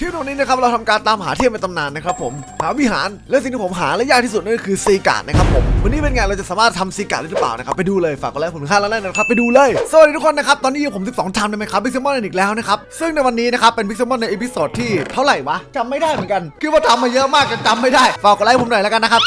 คลิปวันนี้นะครับเราทำการตามหาเทพในตำนานนะครับผมหาวิหารและสิ่งที่ผมหาและยากที่สุดนั่นก็คือซีการ์ดนะครับผมวันนี้เป็นไงเราจะสามารถทำซีการ์ดได้หรือเปล่านะครับไปดูเลยฝากกดไลค์ผมค่าแล้วนะครับไปดูเลยสวัสดีทุกคนนะครับตอนนี้อยู่ผม 12ทำได้ไหมครับพิกซ์มอนอีกแล้วนะครับซึ่งในวันนี้นะครับเป็นพิกซ์มอนในเอพิโซดที่เท่าไหร่วะจำไม่ได้เหมือนกัน คือว่าทำมาเยอะมากจนจำไม่ได้ฝากกดไลค์ผมหน่อยแล้วกันนะครับ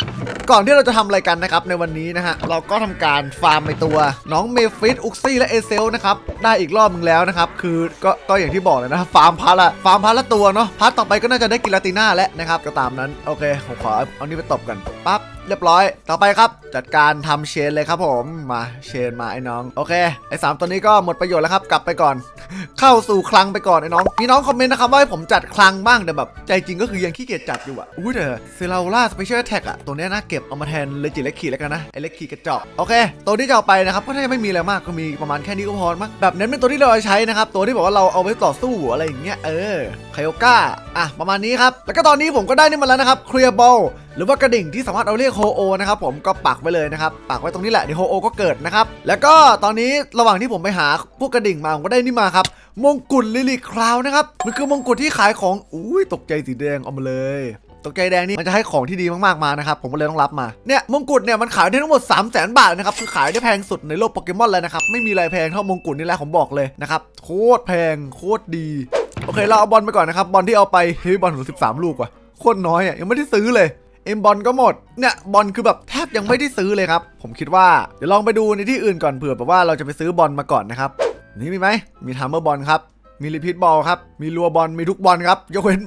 ก่อนที่เราจะทำอะไรกันนะครับในวันนี้นะฮะเราก็ทำการฟาร์มไปตัว น้องเมฟิสอุกซี่และเอเซลนะครับได้อีกรอบหนึงแล้วนะครับคือก็ก็อย่างที่บอกเลยนะฟาร์มพาร์ละฟาร์มพาร์ละตัวเนาะพาร์ต่อไปก็น่าจะได้กิลาติน่าแล้วนะครับก็ตามนั้นโอเคผมขอเอานี้ไปตบกันปั๊บ เรียบร้อย ต่อไปครับ จัดการทำเชนเลยครับผมมาเชนมาไอ้น้องโอเคไอ้สามตัวนี้ก็หมดประโยชน์แล้วครับกลับไปก่อน เข้าสู่คลังไปก่อนไอ้น้องมีน้องคอมเมนต์นะครับว่าให้ผมจัดคลังบ้างแต่แบบ ใจจริงก็คือยังขี้เกียจจัดอยู่อะอุ้ยเดี๋ยวเซราล่าสเปเชียลแท็กอะตัวนี้น่าเก็บเอามาแทนเลจิเล็กขีแล้วกันนะไอเล็กขีกระจอกโอเค ตัวที่จะเอาไปนะครับก็น่าจะไม่มีอะไรมากก็มีประมาณแค่นี้ก็พอมั้งแบบเน้นเป็นตัวที่เราใช้นะครับตัวที่บอกว่าเราเอาไว้ต่อสู้อะไรอย่างเงี้ยเออไคโอก้าอะประมาณนี้ครับแล้วก็ตอนนี้ผมก็ได้นี่มาแล้วนะครับเคลียร์บอลหรือว่ากระดิ่งที่สามารถเอาเรียกโฮโอนะครับผมก็ปักไว้เลยนะครับปักไว้ตรงนี้แหละเดี๋ยวโฮโอก็เกิดนะครับแล้วก็ตอนนี้ระหว่างที่ผมไปหาพวกกระดิ่งมาผมก็ได้นี่มาครับมงกุฎลิลิคราวนะครับมันคือมงกุฎที่ขายของอุ้ยตกใจสีแดงเอามาเลยตกใจแดงนี่มันจะให้ของที่ดีมากๆมานะครับผมก็เลยต้องรับมาเนี่ยมงกุฎเนี่ยมันขายได้ทั้งหมด 3 0 0 0 0 0บาทนะครับคือขายได้แพงสุดในโลกโปเกมอนเลยนะครับไม่มีอะไรแพงเท่ามงกุฎนี่แหละผมบอกเลยนะครับโคตรแพงโคตรดีโอเคเราเอาบอลไปก่อนนะครับบอลที่เอาไปเฮ้ยบอลถึง13ลูกว่ะโคตรน้อยอะยังไม่ได้ซื้อเลย เอ็มบอลก็หมด เนี่ยบอลคือแบบแทบยังไม่ได้ซื้อเลยครับ ผมคิดว่าเดี๋ยวลองไปดูในที่อื่นก่อนเผื่อแบบว่าเราจะไปซื้อบอลมาก่อนนะครับ นี่มีไหม มีทัมเมอร์บอลครับ มีรีพิทบอลครับ มีรัวบอล มีทุกบอลครับ ยกเว้น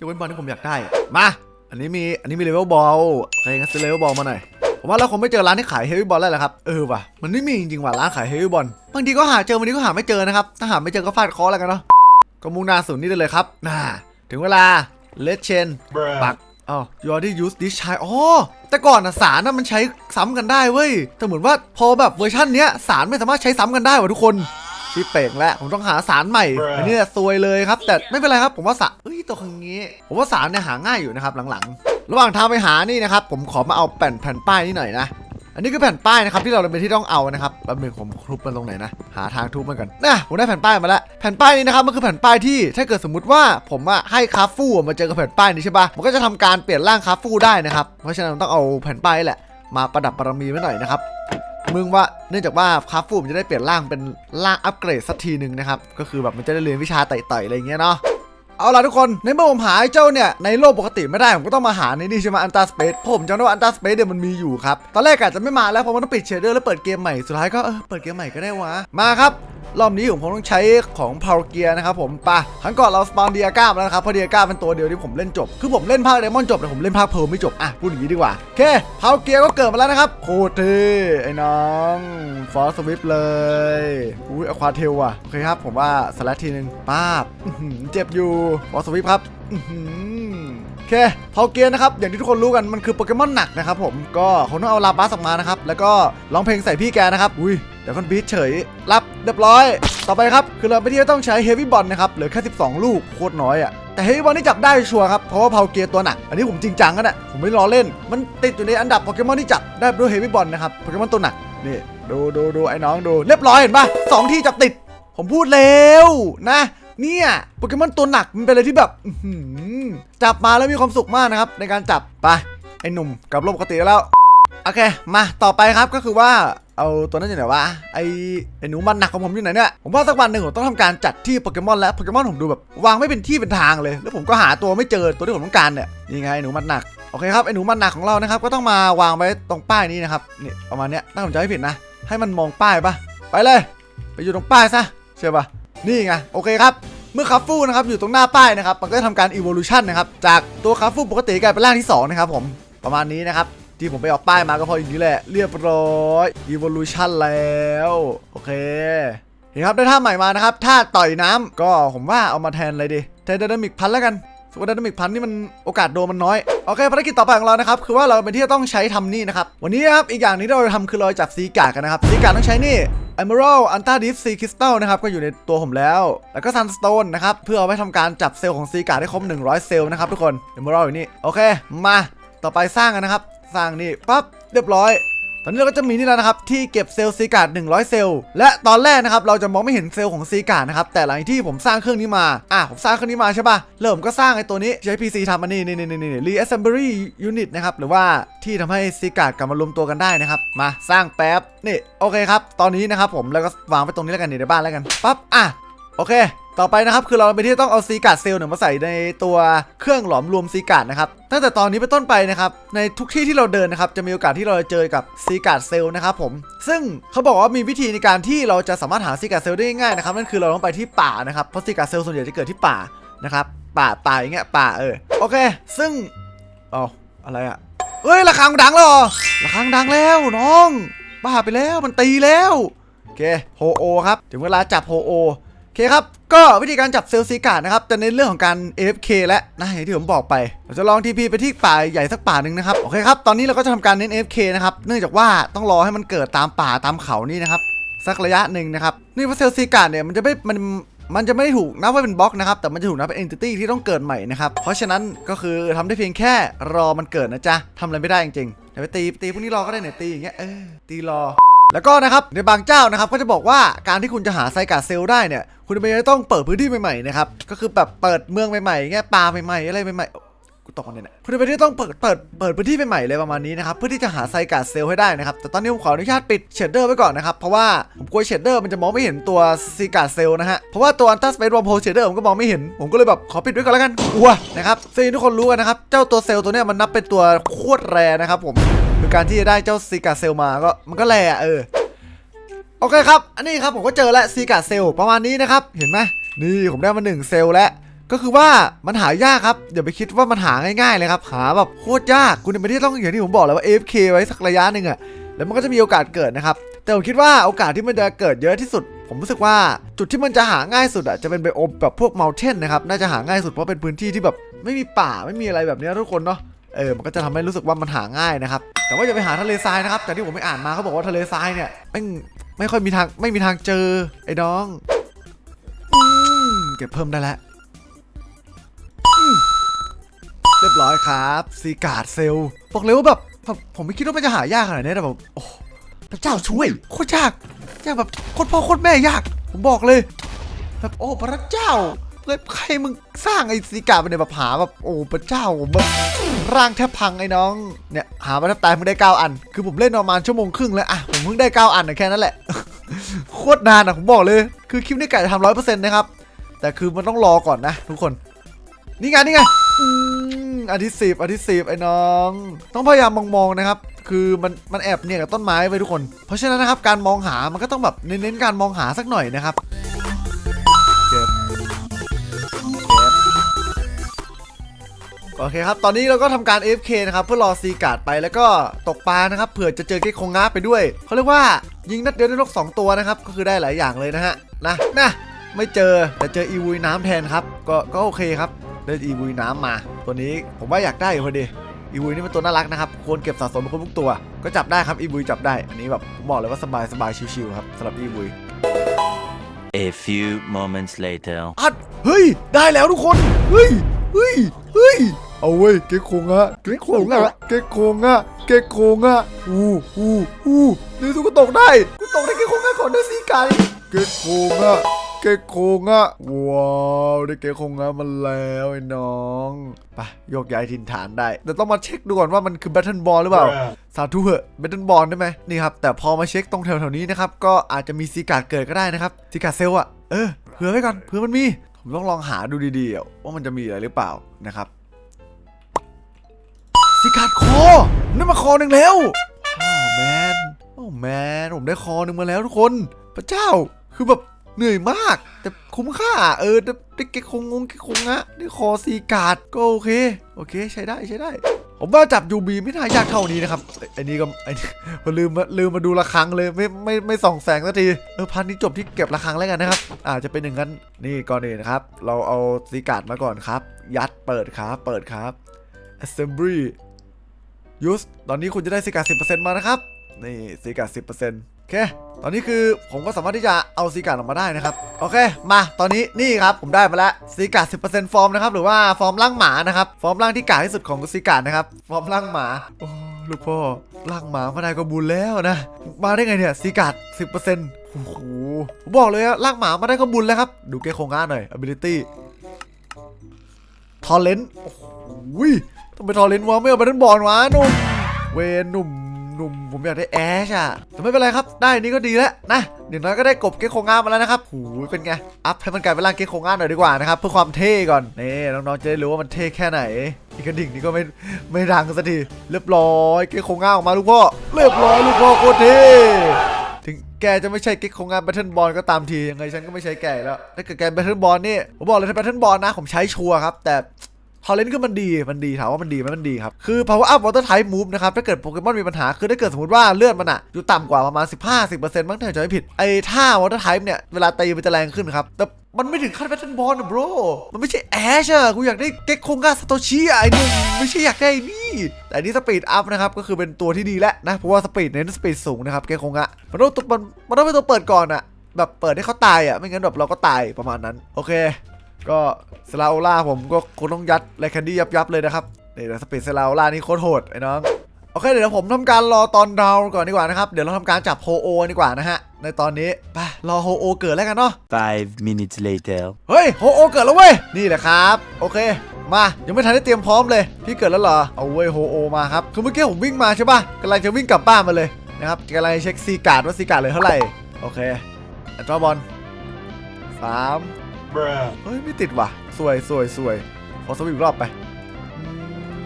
ยกเว้นบอลที่ผมอยากได้ มา อันนี้มี อันนี้มีเลเวลบอลโอเคงั้นซื้อเลเวลบอลมาหน่อยผมว่าเราคงไม่เจอร้านที่ขายเฮฟวี่บอลแล้วแหละครับ เออว่ะ มันไม่มีจริงๆว่ะร้านขายเฮฟวี่บอล บางทีก็หาเจอบางทีก็หาไม่เจอนะครับ ถ้าหาไม่เจอก็ฟาดเคอแล้วกันเนาะ ก็มุ่งหน้าสู่นี่ได้เลยครับ น่า ถึงเวลาเลดเชนปัก อ๋อ you already use this ใช้อ๋อ แต่ก่อนอะสารน่ะมันใช้ซ้ำกันได้เว้ย แต่เหมือนว่าพอแบบเวอร์ชันเนี้ยสารไม่สามารถใช้ซ้ำกันได้ว่ะทุกคนชิปเป่งแล้วผมต้องหาสารใหม่ อันนี้ซวยเลยครับ แต่ไม่เป็นไรครับ ผมว่าสารเอ้ยตัวอย่างงี้ ผมว่าสารเนี่ยหาง่ายอยู่นะครับหลังๆ ระหว่างทางไปหานี่นะครับ ผมขอมาเอาแผ่นแผ่นป้ายนี่หน่อยนะ อันนี้คือแผ่นป้ายนะครับที่เราเป็นที่ต้องเอานะครับแป๊บนึงผมทุบมันตรงไหนนะ หาทางทุบมันกันนะผมได้แผ่นป้ายมาแล้ว แผ่นป้ายนี้นะครับมันคือแผ่นป้ายที่ถ้าเกิดสมมติว่าผมอะให้คาฟูมาเจอกับแผ่นป้ายนี้ใช่ปะมันก็จะทำการเปลี่ยนร่างคาฟูได้นะครับ เพราะฉะนั้นต้องเอาแผ่นป้ายแหละ มาประดับบารมีไว้หน่อยนะครับมึงว่าเนื่องจากว่าคาฟูมันจะได้เปลี่ยนร่างเป็นร่างอัปเกรดสักทีหนึ่งนะครับ ก็คือแบบมันจะได้เรียนวิชาไต่ๆอะไรเงี้ยเนาะ เอาล่ะทุกคน ในเมื่อผมหาเจ้าเนี่ย ในโลกปกติไม่ได้ ผมก็ต้องมาหาในนี่ใช่ไหมอันตาสเปซผมจำได้ว่าอันตาสเปซเนี่ยมันมีอยู่ครับ ตอนแรกอาจจะไม่มาแล้วเพราะมันต้องปิดเชเดอร์แล้วเปิดเกมใหม่ สุดท้ายก็เออเปิดเกมใหม่ก็ได้วะ มาครับ รอบนี้ผมคงต้องใช้ของพาวเกียนะครับผมปะครั้งก่อนเราสปอนเดียก้ามาแล้วนะครับเพราะเดียก้าเป็นตัวเดียวที่ผมเล่นจบ คือผมเล่นภาคเดมอนจบแต่ผมเล่นภาคเพร์ลไม่จบ อะ พูดอย่างนี้ดีกว่าโอเคพาวเกียก็เกิดมาแล้วนะครับ โคตรเท่ไอ้น้องฟอสวิปเลยอุ้ยอควาเทลว่ะโอเคครับ ผมว่าสลัดทีนึงป้าบเจ็บอยู่ฟอสวิปครับ โอเคพาเกียร์นะครับ อย่างที่ทุกคนรู้กันมันคือโปเกมอนหนักนะครับผมก็คงต้องเอาลาบัสออกมานะครับ แล้วก็ร้องเพลงใส่พี่แกนะครับ อุ้ยเดี๋ยวคนบีทเฉย รับเรียบร้อย ต่อไปครับ คือเราไปที่ต้องใช้เฮฟวี่บอลนะครับเหลือแค่ 12 ลูกโคตรน้อยอะ่ะแต่เฮฟวี่บอลนี่จับได้ชัวร์ครับ เพราะว่าพาวเกียร์ตัวหนัก อันนี้ผมจริงจังกันอะผมไม่ล้อเล่น มันติดอยู่ในอันดับโปเกมอนที่จับได้ด้วยเฮฟวี่บอลนะครับโปเกมอนตัวหนักนี่ดูดูดูไอ้น้องดูเรียบร้อยเห็นปะสองที่จับติด ผมพูดแล้วนะ เนี่ยโปเกมอนตัวหนักมันเป็นอะไรที่แบบจับมาแล้วมีความสุขมากนะครับ ในการจับไปไอ้หนุ่มกลับโลกปกติแล้วโอเค มาต่อไปครับก็คือว่าเอาตัวนั้นอยู่ไหนวะไอไอหนูมันหนักของผมอยู่ไหนเนี่ยผมว่าสักวันหนึ่งผมต้องทำการจัดที่โปเกมอนแล้วโปเกมอนผมดูแบบวางไม่เป็นที่เป็นทางเลย แล้วผมก็หาตัวไม่เจอตัวที่ผมต้องการเนี่ยนี่ไงหนูมันหนักโอเคครับไอหนูมันหนักของเรานะครับก็ต้องมาวางไว้ตรงป้ายนี้นะครับนี่ประมาณเนี้ยถ้าผมจะไม่ผิดนะ ให้มันมองป้ายปะไปเลย ไปอยู่ตรงป้ายซะใช่ปะ นี่ไงโอเคครับเมื่อคาฟฟูนะครับอยู่ตรงหน้าป้ายนะครับมันก็จะทำการอีโวลูชันนะครับจากตัวคาฟฟูปกติกลายเป็นร่างที่สองนะครับผมประมาณนี้นะครับที่ผมไปออกป้ายมาก็พออย่างนี้แหละเรียบร้อยอีโวลูชันแล้วโอเคเห็นครับได้ท่าใหม่มานะครับท่าต่อยน้ำก็ผมว่าเอามาแทนเลยดิแทนไดนามิกพันแล้วกัน สมมติ dynamic พันนี่มันโอกาสโดนมันน้อย โอเคภารกิจต่อไปของเรานะครับ คือว่าเราเป็นที่จะต้องใช้ทำนี่นะครับ วันนี้นะครับ อีกอย่างนึงที่เราจะทำคือเราจับซีการ์กันนะครับ ซีการ์ต้องใช้นี่ Emerald Anta Deep Sea Crystal นะครับ ก็อยู่ในตัวผมแล้ว แล้วก็ Sunstone นะครับ เพื่อเอาไว้ทำการจับเซลล์ของซีการ์ดให้ครบ 100 เซลล์นะครับทุกคน Emerald อยู่นี่ โอเค มา ต่อไปสร้างกันนะครับ สร้างนี่ปั๊บ เรียบร้อย ตอนนี้เราก็จะมีนี่แล้วนะครับที่เก็บเซลล์ซีการ์ด100 เซลล์ และตอนแรกนะครับเราจะมองไม่เห็นเซลล์ของซีการ์ดนะครับแต่หลังที่ผมสร้างเครื่องนี้มา อะผมสร้างเครื่องนี้มาใช่ป่ะเริ่มก็สร้างไอ้ตัวนี้ใช้ PC ทำมันนี่นี่นี่นี่ reassembly unit นะครับหรือว่าที่ทำให้ซีการ์ดกลับมารวมตัวกันได้นะครับมาสร้างแป๊บนี่โอเคครับตอนนี้นะครับผมแล้วก็วางไปตรงนี้แล้วกันในบ้านแล้วกันปั๊บอะ โอเค ต่อไปนะครับคือเราเป็นที่ต้องเอาซีการ์ดเซลล์เนี่ยมาใส่ในตัวเครื่องหลอมรวมซีการ์ดนะครับตั้งแต่ตอนนี้เป็นต้นไปนะครับในทุกที่ที่เราเดินนะครับจะมีโอกาสที่เราจะเจอกับซีการ์ดเซลล์นะครับผมซึ่งเขาบอกว่ามีวิธีในการที่เราจะสามารถหาซีการ์ดเซลล์ได้ง่ายนะครับนั่นคือเราต้องไปที่ป่านะครับเพราะซีการ์ดเซลล์ส่วนใหญ่จะเกิดที่ป่านะครับป่าป่าอย่างเงี้ยป่าเออโอเค ซึ่งอ๋ออะไรอะเอ้ยระฆังดังแล้วหรอระฆังดังแล้วน้องบ้าไปแล้วมันตีแล้วโอเคโฮโอครับถึงเวลาจับโฮโอ โอเคครับ ก็วิธีการจับเซลล์ซีการ์ดนะครับจะในนเรื่องของการ AFK และนะอย่างที่ผมบอกไปเราจะลอง TP ไปที่ป่าใหญ่สักป่าหนึ่งนะครับโอเคครับตอนนี้เราก็จะทำการเน้น AFK นะครับเนื่องจากว่าต้องรอให้มันเกิดตามป่าตามเขานี่นะครับสักระยะหนึ่งนะครับนี่เพราะเซลล์ซีการ์ดเนี่ยมันจะไม่มันมันจะไม่ถูกนับว่าเป็นบล็อกนะครับแต่มันจะถูกนับเป็น entity ที่ต้องเกิดใหม่นะครับเพราะฉะนั้นก็คือทำได้เพียงแค่รอมันเกิดนะจ๊ะทำอะไรไม่ได้จริงๆเดี๋ยวไปตีตีพวกนี้รอก็ได้เนี่ยตีอย่างเงี้ยเออตีรอ แล้วก็นะครับในบางเจ้านะครับก็จะบอกว่าการที่คุณจะหาไซกาเซลล์ได้เนี่ย คุณไม่ได้ต้องเปิดพื้นที่ใหม่ๆนะครับก็คือแบบเปิดเมืองใหม่ๆเงี้ยปลาใหม่ๆอะไรใหม่ๆ กูตกมันเนี่ยนะคุณไม่ได้ต้องเปิดเปิดเปิดพื้นที่ใหม่ๆเลยประมาณนี้นะครับเพื่อที่จะหาไซการ์ดเซลให้ได้นะครับแต่ตอนนี้ผมขออนุญาตปิดเชดเดอร์ไว้ก่อนนะครับเพราะว่าผมกลัวเชดเดอร์มันจะมองไม่เห็นตัวซีการ์ดเซลนะฮะเพราะว่าตัวอันตัสเปซวอมโพเชดเดอร์ผมก็มองไม่เห็นผมก็เลยแบบขอปิดไว้ก่อนแล้วกันกลัวนะครับซึ่งทุกคนรู้กันนะครับเจ้าตัวเซลตัวเนี้ยมันนับเป็นตัวโคตรแรนะครับผมคือการที่จะได้เจ้าซีการ์ดเซลมาก็มันก็แรเออโอเคครับ อันนี้ครับผมก็เจอแล้วซีการ์ดเซลประมาณนี้นะครับเห็นไหมนี่ผมได้มาหนึ่งเซลแล้ว ก็คือว่ามันหายากครับอย่าไปคิดว่ามันหาง่ายๆเลยครับหาแบบโคตรยากคุณไม่ได้ต้องอย่างที่ผมบอกแล้วว่า AFK ไว้สักระยะหนึ่งอะแล้วมันก็จะมีโอกาสเกิดนะครับแต่ผมคิดว่าโอกาสที่มันจะเกิดเยอะที่สุด ผมรู้สึกว่าจุดที่มันจะหาง่ายสุดอะจะเป็นไบโอมแบบพวกเมลเทนนะครับน่าจะหาง่ายสุดเพราะเป็นพื้นที่ที่แบบไม่มีป่าไม่มีอะไรแบบนี้ทุกคนเนาะเออมันก็จะทำให้รู้สึกว่ามันหาง่ายนะครับแต่ว่าอย่าไปหาทะเลทรายนะครับจากที่ผมไปอ่านมาเขาบอกว่าทะเลทรายเนี่ยแม่ไม่ค่อยมีทางไม่มีทางเจอไอ้น้องอเก็บเพิ่มได้แล้ว เรียบร้อยครับซีการ์ดเซลล์บอกเลยว่าแบบแบบผมไม่คิดว่ามันจะหายากขนาดนี้แต่แบบโอ้พระเจ้าช่วยโคตรยากยากแบบโคตรพ่อโคตรแม่ยาก ผมบอกเลยแบบโอ้พระเจ้าเลยใครมึงสร้างไอ้ซีการ์ดมาเนี่ยแบบหาแบบโอ้พระเจ้าผมแบบร่างแทบพังไอ้น้องเนี่ยหามาแทบตายมึงได้เก้าอัน คือผมเล่นประมาณชั่วโมงครึ่งแล้วอะผมเพิ่งได้เก้าอันนะแค่นั้นแหละโคตรนานอะผมบอกเลย คือคลิปนี้ไก่จะทำร้อยเปอร์เซ็นต์นะครับแต่คือมันต้องรอก่อนนะ ทุกคน นี่ไงนี่ไงอืมอันที่สิบอันที่สิบไอ้น้อง ต้องพยายามมองๆนะครับ คือมันมันแอบเนี่ยกับต้นไม้ไว้ทุกคน เพราะฉะนั้นนะครับการมองหามันก็ต้องแบบเน้นๆการมองหาสักหน่อยนะครับเก็บเก็บโอเคครับ ตอนนี้เราก็ทำการ AFK นะครับ เพื่อรอซีการ์ดไปแล้วก็ตกปลานะครับ เผื่อจะเจอเกคงงาไปด้วย เขาเรียกว่ายิงนัดเดียวได้นกสองตัวนะครับ ก็คือได้หลายอย่างเลยนะฮะ นะนะไม่เจอแต่เจออีวุยน้ำแทนครับ ก็ก็โอเคครับ ได้อีวุยน้ำมา ตัวนี้ผมว่าอยากได้อยู่พอดีอีวุยนี่เป็นตัวน่ารักนะครับควรเก็บสะสมเป็นคนทุกตัว ก็จับได้ครับอีวุยจับได้อันนี้แบบผมบอกเลยว่าสบายสบายชิวๆครับสำหรับอีวุย A few moments later. อัดเฮ้ย ได้แล้วทุกคน เฮ้ย เฮ้ย เฮ้ย เอาเว้ย เก๊กโคงอะเก๊กโคงอะเก๊กโคงอะเก๊กโคงอะอู้อู้อู้นี่ทุกคนตกได้ กูตกได้เก๊กโคงอะขอได้สีไก่เก๊กโคงอะ เก๊กโคงอะว้าวได้เก๊กโคงอะมาแล้วไอ้น้องไปโยกย้ายถิ่นฐานได้ แต่ต้องมาเช็คดูก่อนว่ามันคือแบทเทิลบอลหรือเปล่า สาธุเหอะเบตเทิลบอลได้ไหมนี่ครับ แต่พอมาเช็คตรงแถวๆนี้นะครับ ก็อาจจะมีซีการ์ดเกิดก็ได้นะครับซีการ์ดเซลล์อะเออเผื่อไว้ก่อนเผื่อมันมีผมต้องลองหาดูดีๆอะว่ามันจะมีอะไรหรือเปล่านะครับซีการ์ดคอได้มาคอหนึ่งแล้วว้าวแมนโอ้แมนผมได้คอหนึ่งมาแล้วทุกคน พระเจ้าคือแบบ เหนื่อยมาก แต่คุ้มค่า เออได้เก็คงงงเก็คงอะได้คอซีการ์ดก็โอเค โอเคใช้ได้ใช้ได้ ผมว่าจับยูบีไม่น่ายากเท่านี้นะครับไอ้ไอ้นี่ก็ไอ้นี่ผมลืมมาลืมมาดูระฆังเลยไม่ไม่ไม่ส่องแสงสักทีเออพันนี้จบที่เก็บระฆังแล้วกันนะครับ อาจจะเป็นอย่างนั้นนี่ก่อนอื่นนะครับ เราเอาซีการ์ดมาก่อนครับ ยัดเปิดครับเปิดครับ assembly use ตอนนี้คุณจะได้ซีการ์ด10%มานะครับนี่ซีการ์ด10% อเค ตอนนี้คือผมก็สามารถที่จะเอาซีการ์ดออกมาได้นะครับ โอเค มาตอนนี้นี่ครับผมได้มาแล้วซีการ์ด10%ฟอร์มนะครับหรือว่าฟอร์มร่างหมานะครับ ฟอร์มร่างที่กากที่สุดของซีการ์ดนะครับ ฟอร์มร่างหมาโอ้ลูกพ่อลากหมามาได้ก็บุญแล้วนะ มาได้ไงเนี่ยซีกัดสิบเปอร์เซ็นต์โอ้โหผมบอกเลยอะลากหมามาได้ก็บุญแล้วครับ ดูเกโคงงานหน่อย ability ทอเลนโอ้โหต้องไปทอเลนต์วะไม่เอาไปทั้งบอลวะหนุ่มเวนุ่ม หนุ่มผมอยากได้แอชอะแต่ไม่เป็นไรครับ ได้นี่ก็ดีแล้วนะอย่างน้อยก็ได้กบเกโคงงานมาแล้วนะครับหูยเป็นไง อัพให้มันกลายเป็นร่างเกโคงงานหน่อยดีกว่านะครับเพื่อความเท่ก่อนนี่น้องๆจะได้รู้ว่ามันเท่แค่ไหนอีกกระดิ่งนี่ก็ไม่ไม่ดังสักทีเรียบร้อยเกโคงงานออกมาลูกพ่อเรียบร้อยลูกพ่อโคตรเท่ถึงแกจะไม่ใช่กิ๊กของงานแบทเทิลบอลก็ตามทียังไงฉันก็ไม่ใช้แกแล้วถ้าเกิดแกแบทเทิลบอลนี่ผมบอกเลยถ้าแบทเทิลบอลนะผมใช้ชัวร์ครับแต่ ทอร์เรนก็มันดีมันดีถามว่ามันดีไหมมันดีครับ คือ power up water type move นะครับ ถ้าเกิดโปเกมอนมีปัญหา คือถ้าเกิดสมมติว่าเลือดมันอะอยู่ต่ำกว่าประมาณ 15-10%มั้งถ้าจะไม่ผิด ไอ้ท่า water type เนี่ย เวลาตีมันจะแรงขึ้นครับ แต่มันไม่ถึงขั้นแบทเทิลบอลนะ bro มันไม่ใช่แอชอะกูอยากได้เก็กโคงกาซาโตชิอะไอ้หนุ่มไม่ใช่อยากได้นี่ แต่นนี้สปีดอัพนะครับ ก็คือเป็นตัวที่ดีแล้วนะ เพราะว่าสปีดเน้นสปีดสูงนะครับ เก็กโคงะมันต้องตัวมันมันต้องเป็นตัวเปิดก่อนอะแบบเปิดให้เขาตายอะไม่งั้นแบบเราก็ตายประมาณนั้น โอเค ก็ ลาโอล่าผมก็คงต้องยัดไลแคนดี้ยับยับๆเลยนะครับนี่เดี๋ยวสปีดสลาโอล่านี่โคตรโหดไอ้น้องโอเคเดี๋ยวผมทำการรอตอนดาวน์ก่อนดีกว่านะครับ เดี๋ยวเราทำการจับโฮโอดีกว่านะฮะ ในตอนนี้ไปรอโฮโอเกิดแล้วกันเนาะ Five minutes later. เฮ้ยโฮโอเกิดแล้วเว้ย นี่แหละครับ โอเค มายังไม่ทันได้เตรียมพร้อมเลย พี่เกิดแล้วเหรอ เอาเว้ยโฮโอมาครับ คือเมื่อกี้ผมวิ่งมาใช่ป่ะกำลังจะวิ่งกลับบ้านมาเลยนะครับกำลังเช็คซีการ์ดว่าซีการ์ดเหลยเท่าไหร่ โอเคอัตราบอลสาม เฮ้ย ไม่ติดว่ะ สวยสวยสวยขอสวิปอีกรอบไปอืม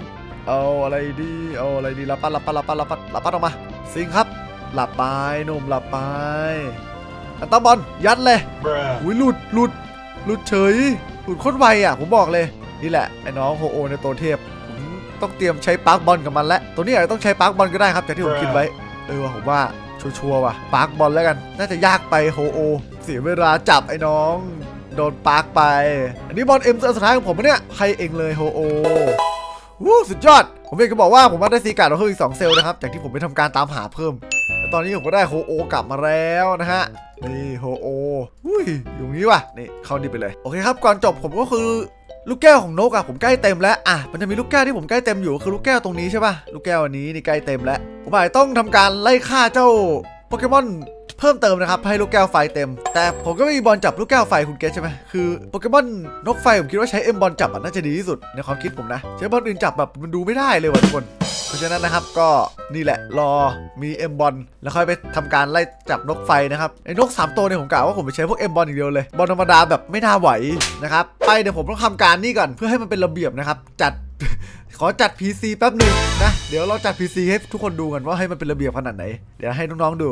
เอาอะไรดี เอาอะไรดีรับปัดรับปัดรับปัดรับปัดรับปัดออกมา ซิงครับ หลับไปหนุ่มหลับไปอัตราบอลยัดเลยอุ้ยหลุดหลุดหลุดเฉยหลุดโคตรไวอะ ผมบอกเลย นี่แหละ ไอ้น้องโฮโอในตัวเทพผมต้องเตรียมใช้ปาร์คบอลกับมันแล้ว ตัวนี้อาจจะต้องใช้ปาร์คบอลก็ได้ครับ แต่ที่ผมคิดไว้ เออว่ะผมว่าชัวร์ๆว่ะปาร์คบอลแล้วกัน น่าจะยากไปโฮโอ เสียเวลาจับไอ้น้อง โดนปาร์คไป อันนี้บอลเอ็มเซอร์สุดท้ายของผมปะเนี่ยใครเองเลยโฮโอวู้สุดยอด ผมเองก็บอกว่าผมว่าได้ซีการ์ดมาเพิ่มอีก 2 เซลล์นะครับ จากที่ผมไปทำการตามหาเพิ่มแล้วตอนนี้ผมก็ได้โฮโอกลับมาแล้วนะฮะ นี่โฮโออุ้ยอยู่นี้ว่ะ นี่เข้าดีไปเลย โอเคครับ ก่อนจบผมก็คือลูกแก้วของนกอะผมใกล้เต็มแล้วอะมันจะมีลูกแก้วที่ผมใกล้เต็มอยู่ก็คือลูกแก้วตรงนี้ใช่ป่ะ ลูกแก้วอันนี้นี่ใกล้เต็มแล้ว ผมอาจต้องทำการไล่ฆ่าเจ้าโปเกมอน เพิ่มเติมนะครับให้ลูกแก้วไฟเต็ม แต่ผมก็ไม่มีบอลจับลูกแก้วไฟคุณเก็ตใช่ไหมคือโปเกมอนนกไฟผมคิดว่าใช้เอ็มบอลจับน่าจะดีที่สุดในความคิดผมนะใช้บอลอื่นจับแบบมันดูไม่ได้เลยว่ะทุกคนเพราะฉะนั้นนะครับก็นี่แหละรอมีเอ็มบอลแล้วค่อยไปทำการไล่จับนกไฟนะครับไอ้นก 3 ตัวเนี่ยผมกะว่าผมไปใช้พวกเอ็มบอลอย่างเดียวเลยบอลธรรมดาแบบไม่น่าไหวนะครับไปเดี๋ยวผมต้องทำการนี่ก่อนเพื่อให้มันเป็นระเบียบนะครับ จัดขอจัด PC แป๊บหนึ่งนะ เดี๋ยวเราจัด PC ให้ทุกคนดูกันว่าให้มันเป็นระเบียบขนาดไหน เดี๋ยวให้น้องๆดู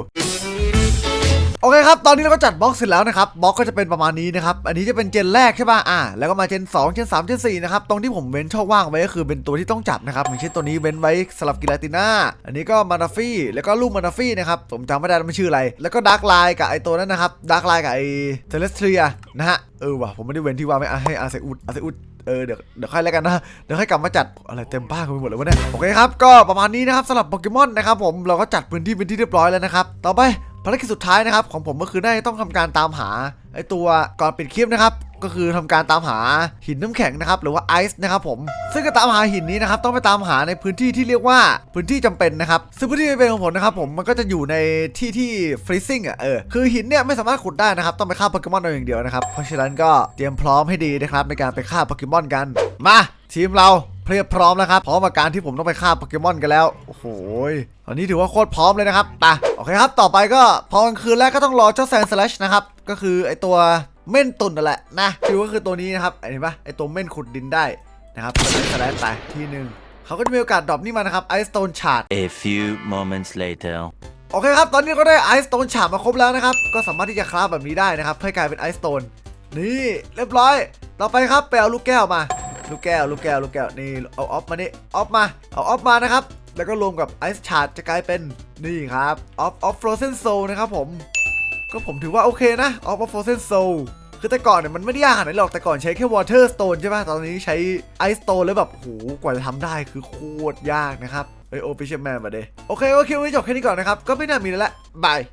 โอเคครับ ตอนนี้เราก็จัดบล็อกเสร็จแล้วนะครับบล็อกก็จะเป็นประมาณนี้นะครับอันนี้จะเป็นเจนแรกใช่ป่ะอ่าแล้วก็มาเจน 2 เจน 3 เจน 4 นะครับตรงที่ผมเว้นช่องว่างไว้ก็คือเป็นตัวที่ต้องจับนะครับอย่างเช่นตัวนี้เว้นไว้สำหรับกิลาติน่าอันนี้ก็มานาฟี่แล้วก็ลูกมานาฟี่นะครับผมจำไม่ได้มันชื่ออะไร แล้วก็ดาร์กไลน์กับไอตัวนั้นนะครับดาร์กไลน์กับไอเทเลสเทียนะฮะเออว่ะผมไม่ได้เว้นที่ว่าไม่ให้อาเซอุดอาเซอุดเออเดี๋ยวเดี๋ยวค่อยแล้วกันนะเดี๋ยวค่อยกลับมาจัดอะไรเต็มบ้านกันไปหมดเลยวะเนี่ยโอเคครับก็ประมาณนี้นะครับสำหรับโปเกมอนนะครับผมเราก็จัดพื้นที่เป็นที่เรียบร้อยแล้วนะครับต่อไป ภารกิจสุดท้ายนะครับ ของผมก็คือได้ต้องทำการตามหาไอตัวก่อนปิดคลิปนะครับก็คือทำการตามหาหินน้ำแข็งนะครับ หรือว่าไอซ์นะครับผม ซึ่งการตามหาหินนี้นะครับ ต้องไปตามหาในพื้นที่ที่เรียกว่าพื้นที่จำเป็นนะครับ ซึ่งพื้นที่จำเป็นของผมนะครับ ผมมันก็จะอยู่ในที่ที่ฟรีซิ่งอะเออคือหินเนี่ยไม่สามารถขุดได้นะครับ ต้องไปฆ่าโปเกมอนเอาอย่างเดียวนะครับ เพราะฉะนั้นก็เตรียมพร้อมให้ดีนะครับ ในการไปฆ่าโปเกมอนกัน มา ทีมเราเพียบพร้อมแล้วครับพร้อมกับการที่ผมต้องไปฆ่าโปเกมอนกันแล้ว โอ้โหตอนนี้ถือว่าโคตรพร้อมเลยนะครับไปโอเคครับ ต่อไปก็พอกลางคืนแล้วก็ต้องรอเจ้าแซนสแลชนะครับ ก็คือไอตัวเม่นตุ่นนั่นแหละนะคือก็คือตัวนี้นะครับเห็นปะไอตัวเม่นขุดดินได้นะครับสแลชสแลชไปทีหนึ่งเขาก็จะมีโอกาสดรอปนี่มานะครับไอสโตนชาร์ด A few moments later. โอเคครับ ตอนนี้เราก็ได้ไอสโตนฉาบมาครบแล้วนะครับ ก็สามารถที่จะคราฟแบบนี้ได้นะครับให้กลายเป็นไอสโตนนี่เรียบร้อย ต่อไปครับไปเอาลูกแก้วมา ลูกแก้ว ลูกแก้ว ลูกแก้ว นี่ เอาออฟมานี่ออฟมา เอาออฟมานะครับ แล้วก็รวมกับไอซ์ชาร์ดจะกลายเป็นนี่ครับออฟออฟฟรอเซนโซนะครับผม ก็ผมถือว่าโอเคนะออฟออฟฟรอเซนโซคือแต่ก่อนเนี่ยมันไม่ได้ยากขนาดนั้นหรอกแต่ก่อนใช้แค่วอเตอร์สโตนใช่ป่ะตอนนี้ใช้ไอซ์สโตนแล้วแบบโหกว่าจะทำได้คือโคตรยากนะครับเอ้ยโอปิเชียแมนมาเดโอเคโอเคิดว่าจบแค่นี้ก่อนนะครับ ก็ไม่น่ามีแล้วแหละบาย